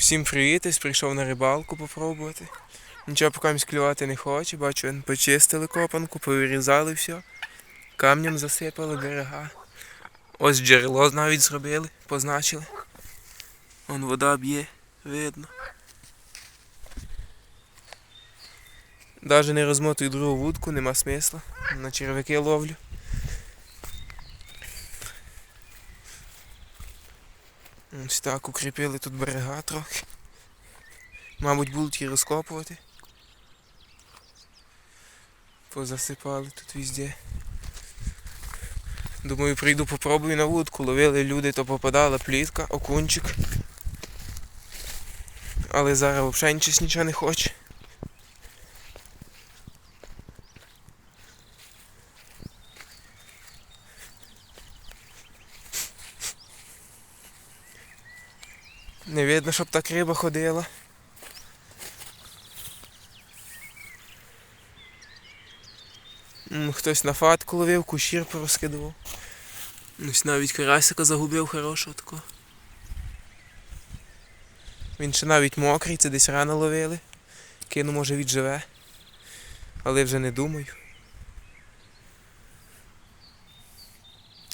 Всім привіт, прийшов на рибалку попробувати. Нічого поки склювати не хоче, бачу, почистили копанку, повирізали все. Камнем засипали берега. Ось джерело навіть зробили, позначили. Вон вода б'є, видно. Навіть не розмотую другу вудку, нема смисла. На черв'яки ловлю. Ось так укріпили тут берега трохи. Мабуть, будуть її розкопувати. Позасипали тут везде. Думаю, прийду попробую на вудку. Ловили люди, то попадала плітка, окунчик. Але зараз взагалі нічого не хоче. Не видно, щоб так риба ходила. Хтось на фатку ловив, кущір порозкидував. Ось навіть карасика загубив хорошого такого. Він ще навіть мокрий, це десь рано ловили. Кину, може, відживе. Але вже не думаю.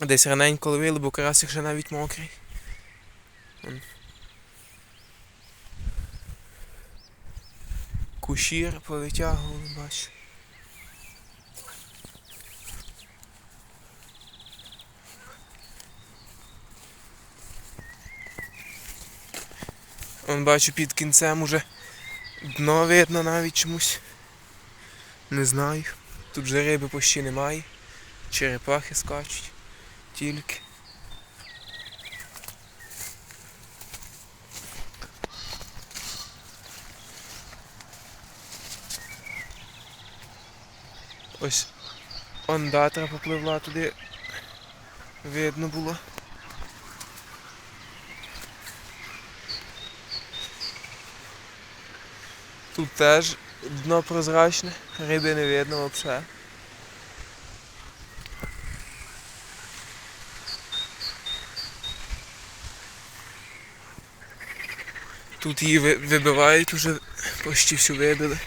Десь раненько ловили, бо карасик ще навіть мокрий. Вон. Кущір повитягували, бачиш. Он бачу під кінцем уже дно видно навіть чомусь. Не знаю. Тут вже риби почти немає. Черепахи скачуть. Тільки. Ось ондатра попливла туди. Видно було. Тут теж дно прозрачне, риби не видно взагалі. Тут її вибивають уже, почти всю вибили.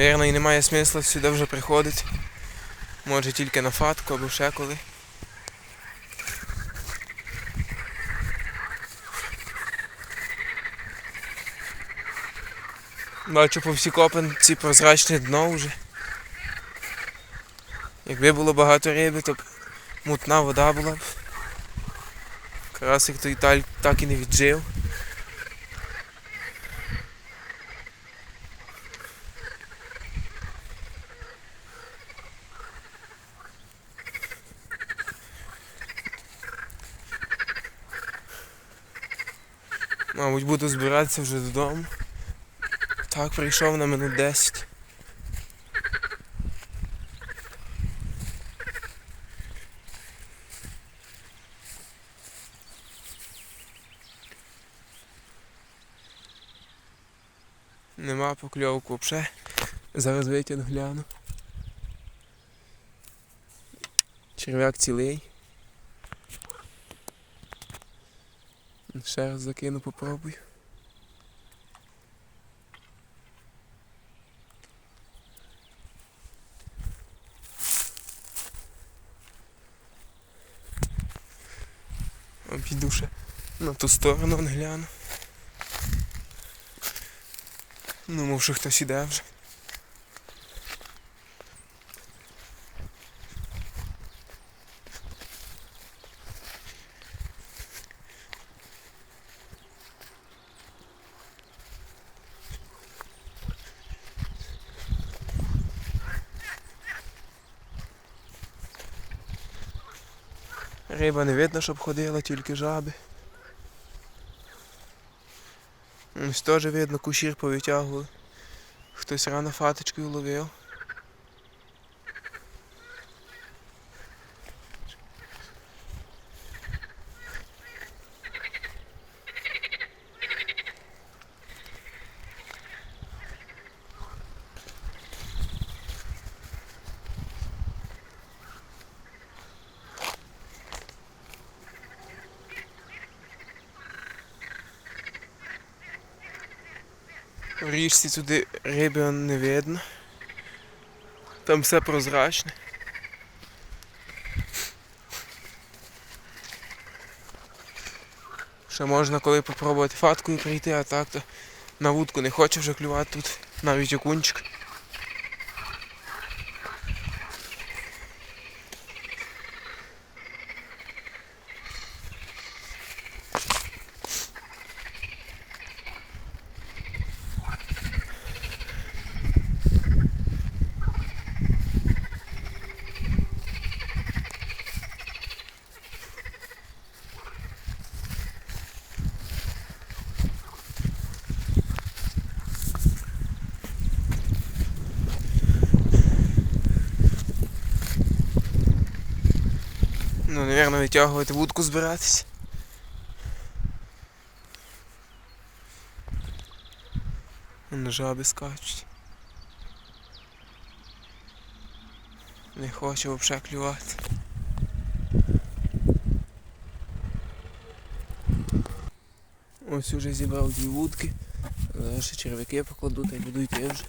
Навірно, і немає смисла сюди вже приходити. Може тільки на фатку або ще коли. Бачу по всій копанці прозрачне дно вже. Якби було багато риби, то б мутна вода була б. Карасик той так і не віджив. Мабуть, буду збиратися вже додому. Так, прийшов на минут 10. Нема покльовку взагалі. Зараз витягну гляну. Черв'як цілий. Ще раз закину, попробую. Обійду ще на ту сторону гляну. Ну, що хтось іде вже. Риба не видно, щоб ходила, тільки жаби. Ось теж видно, кущір повитягували. Хтось рано фаточкою ловив. В річці туди риби не видно. Там все прозрачне. Ще можна коли попробувати фаткою прийти, а так то на вудку не хоче вже клювати тут, навіть окунчик. Ну, напевно, витягувати вудку збиратись. Вон жаби скачуть. Не хоче взагалі клювати. Ось уже зібрав дві вудки. Зараз черв'яки покладу та й буду йти вже.